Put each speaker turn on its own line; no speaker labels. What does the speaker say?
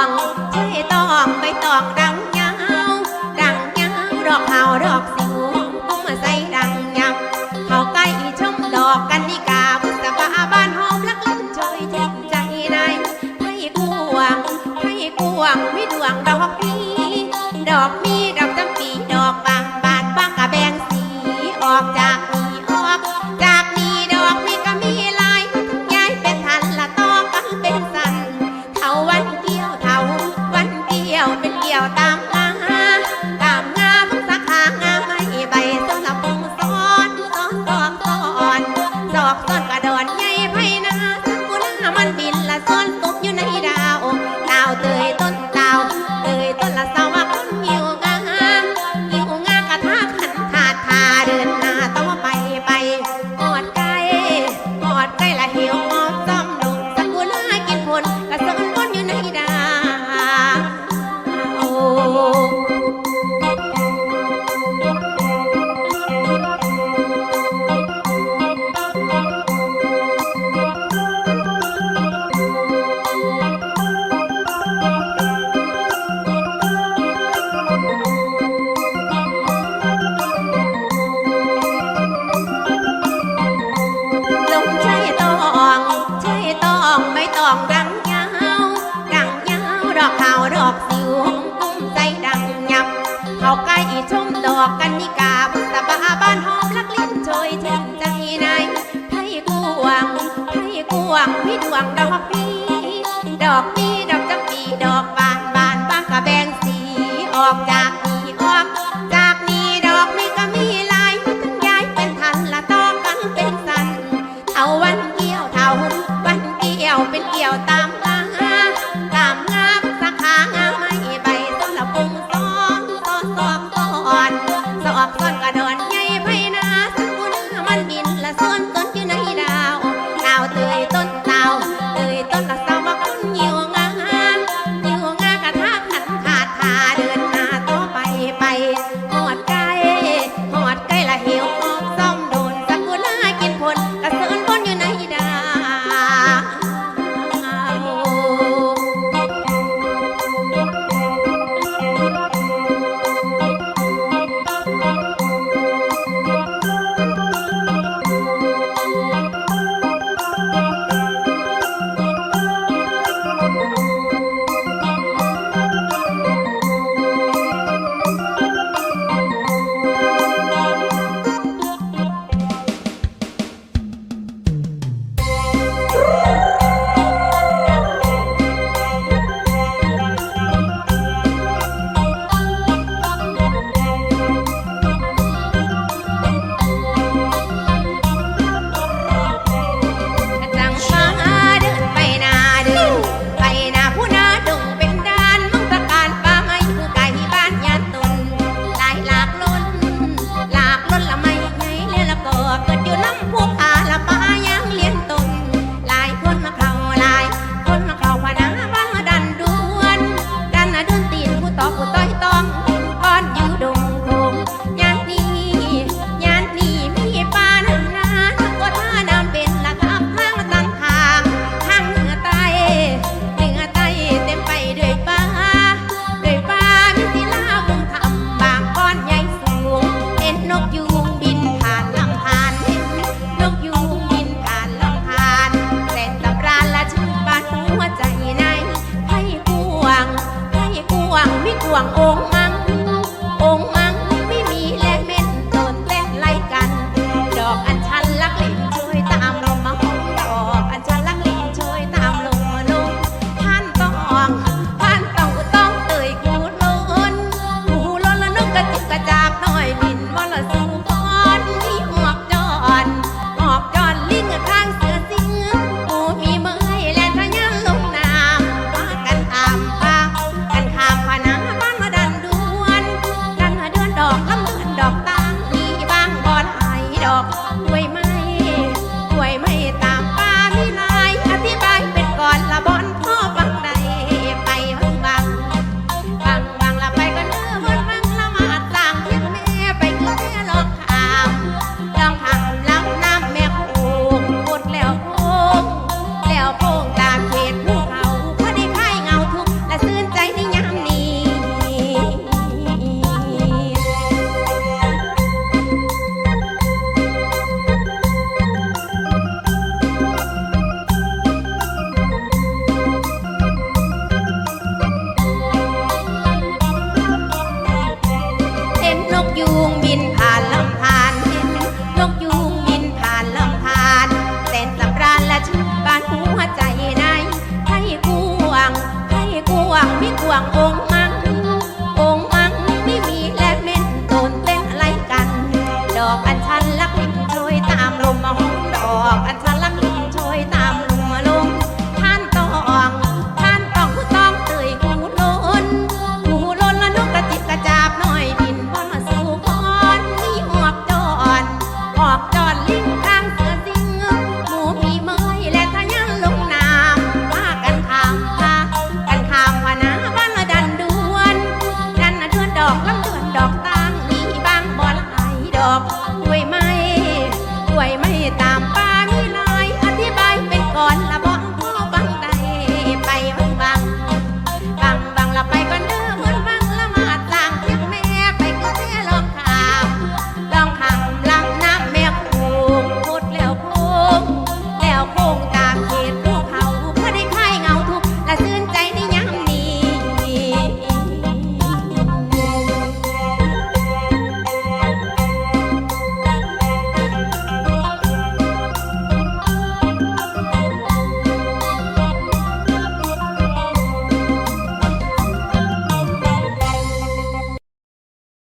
องช่ต้องไม่ตองดังยาวดังยาวดอกห่าวดอกสิวปุ้มใส่ดังยับเขาใกล้ชมดอกกันนี่กาบุษบาบ้านหอมลักล้นจอยจิตใจในให้กวงให้กวงไม่ดวงดอกนี้ดอกมี hoàng đâu